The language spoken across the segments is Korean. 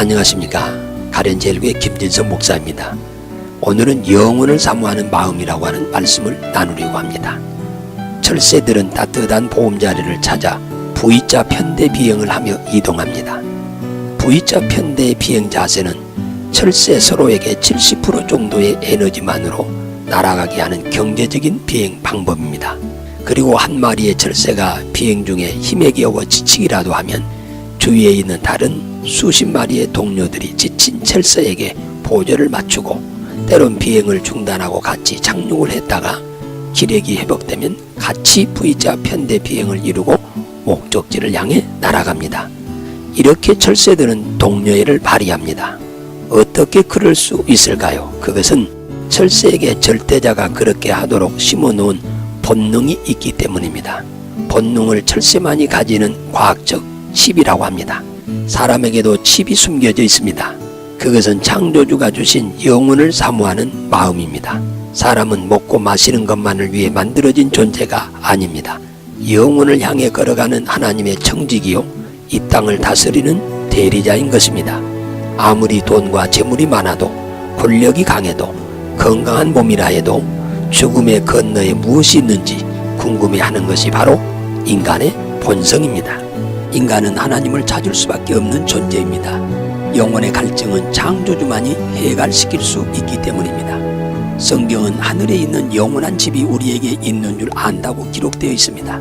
안녕하십니까. 가련제일교회 김진성 목사입니다. 오늘은 영혼을 사모하는 마음이라고 하는 말씀을 나누려고 합니다. 철새들은 따뜻한 보금자리를 찾아 V자 편대 비행을 하며 이동합니다. V자 편대 비행 자세는 철새 서로에게 70% 정도의 에너지만으로 날아가게 하는 경제적인 비행 방법입니다. 그리고 한 마리의 철새가 비행 중에 힘에 겨워 지치기라도 하면 주위에 있는 다른 수십 마리의 동료들이 지친 철새에게 보조를 맞추고 때론 비행을 중단하고 같이 착륙을 했다가 기력이 회복되면 같이 V자 편대 비행을 이루고 목적지를 향해 날아갑니다. 이렇게 철새들은 동료애를 발휘합니다. 어떻게 그럴 수 있을까요? 그것은 철새에게 절대자가 그렇게 하도록 심어놓은 본능이 있기 때문입니다. 본능을 철새만이 가지는 과학적 칩이라고 합니다. 사람에게도 칩이 숨겨져 있습니다. 그것은 창조주가 주신 영혼을 사모하는 마음입니다. 사람은 먹고 마시는 것만을 위해 만들어진 존재가 아닙니다. 영혼을 향해 걸어가는 하나님의 청직이요 이 땅을 다스리는 대리자인 것입니다. 아무리 돈과 재물이 많아도 권력이 강해도 건강한 몸이라 해도 죽음의 건너에 무엇이 있는지 궁금해하는 것이 바로 인간의 본성입니다. 인간은 하나님을 찾을 수밖에 없는 존재입니다. 영혼의 갈증은 창조주만이 해갈시킬 수 있기 때문입니다. 성경은 하늘에 있는 영원한 집이 우리에게 있는 줄 안다고 기록되어 있습니다.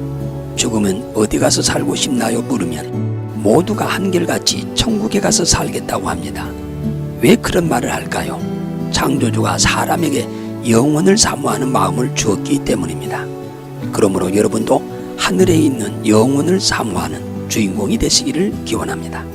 죽으면 어디 가서 살고 싶나요? 물으면 모두가 한결같이 천국에 가서 살겠다고 합니다. 왜 그런 말을 할까요? 창조주가 사람에게 영혼을 사모하는 마음을 주었기 때문입니다. 그러므로 여러분도 하늘에 있는 영혼을 사모하는 주인공이 되시기를 기원합니다.